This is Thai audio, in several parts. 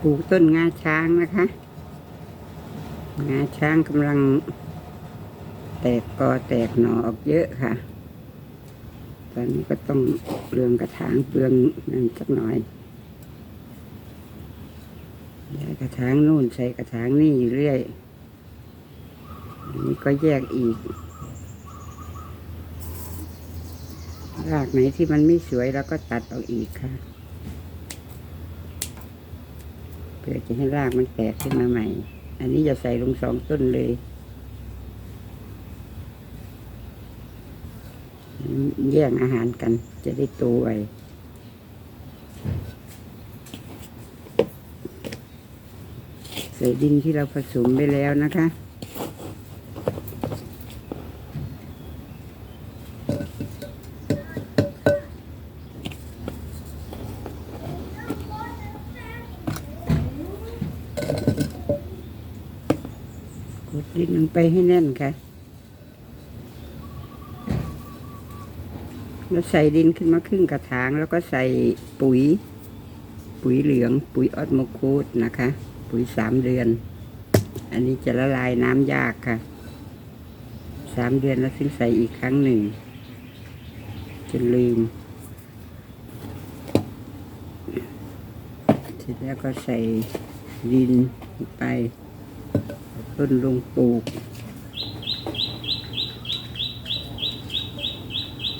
ปลูกต้นงาช้างนะคะ งาช้างกำลัง แตกกอแตกหน่อออกเยอะค่ะ ตอนนี้ก็ต้องเรืองกระถางเปลืองนั่นสักหน่อยย้ายกระถางนู่นใส่กระถางนี่อยู่เรื่อยอันนี้ก็แยกอีก รากไหนที่มันไม่สวยเราก็ตัดออกอีกค่ะ เพื่อจะให้รากมันแตกขึ้นมาใหม่ อันนี้จะใส่ลงสองต้นเลยแย่งอาหารกัน จะได้โตไวใส่ดินที่เราผสมไปแล้วนะคะ กดดินลงไปให้แน่นค่ะแล้วใส่ดินขึ้นมาครึ่งกระถาง แล้วก็ใส่ปุ๋ย ปุ๋ยเหลือง ปุ๋ยออสโมคูดนะคะ ปุ๋ยสามเดือน อันนี้จะละลายน้ำยากค่ะสามเดือนแล้วถึงใส่อีกครั้งหนึ่งจะลืมเสร็จแล้วก็ใส่ดินไป ต้นลงปลูก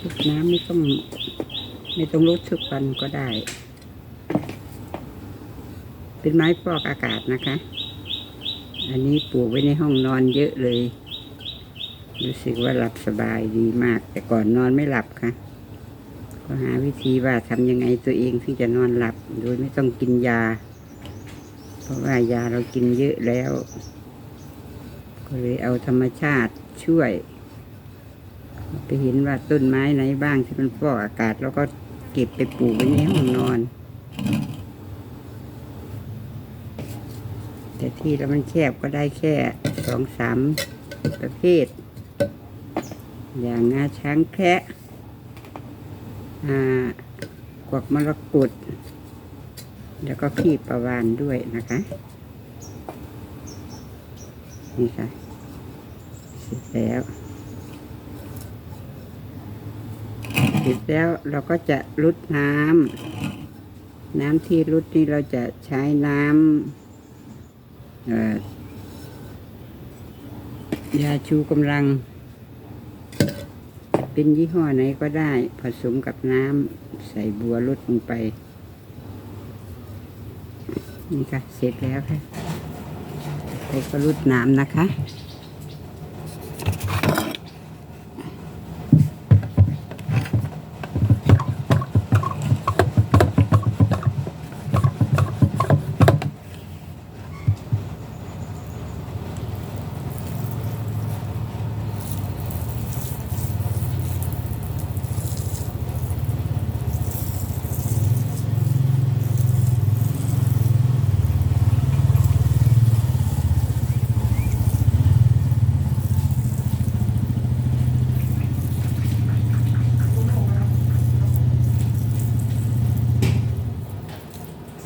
รดน้ำไม่ต้องไม่ต้องรดทุกวันก็ได้ เป็นไม้ฟอกอากาศนะคะ อันนี้ปลูกไว้ในห้องนอนเยอะเลย รู้สึกว่าหลับสบายดีมาก แต่ก่อนนอนไม่หลับค่ะ ก็หาวิธีว่าทำยังไงตัวเองที่จะนอนหลับ โดยไม่ต้องกินยา เพราะว่ายาเรากินเยอะแล้ว ก็เลยเอาธรรมชาติช่วย ไปเห็นว่าต้นไม้ไหนบ้างที่มันฟอกอากาศ แล้วก็เก็บไปปลูกไว้ในห้องนอน แต่ที่แล้วมันแคบก็ได้แค่สองสามประเภท อย่างงาช้างแคะอ่ากวักมรกตแล้วก็พี่ประวานด้วยนะคะ นี่ค่ะ เสร็จแล้วเสร็จแล้วเราก็จะรุดน้ำน้ำที่รุดนี่เราจะใช้น้ำยาชูกำลัง เป็นยี่ห้อไหนก็ได้ผสมกับน้ำใส่บัวลดลงไป นี่ค่ะ เสร็จแล้วค่ะไปก็รุดน้ำนะคะ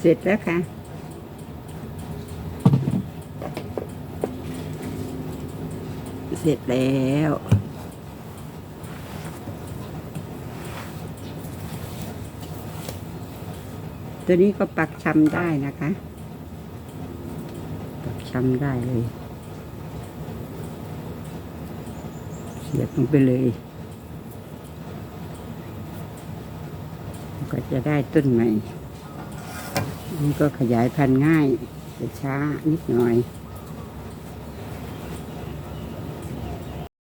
สร็จแล้วค่ะ เสร็จแล้วตัวนี้ก็ปักชำได้นะคะ ปักชำได้เลย เสียบลงไปเลย ก็จะได้ต้นใหม่ นี่ก็ขยายพันธุ์ง่ายแต่ช้านิดหน่อย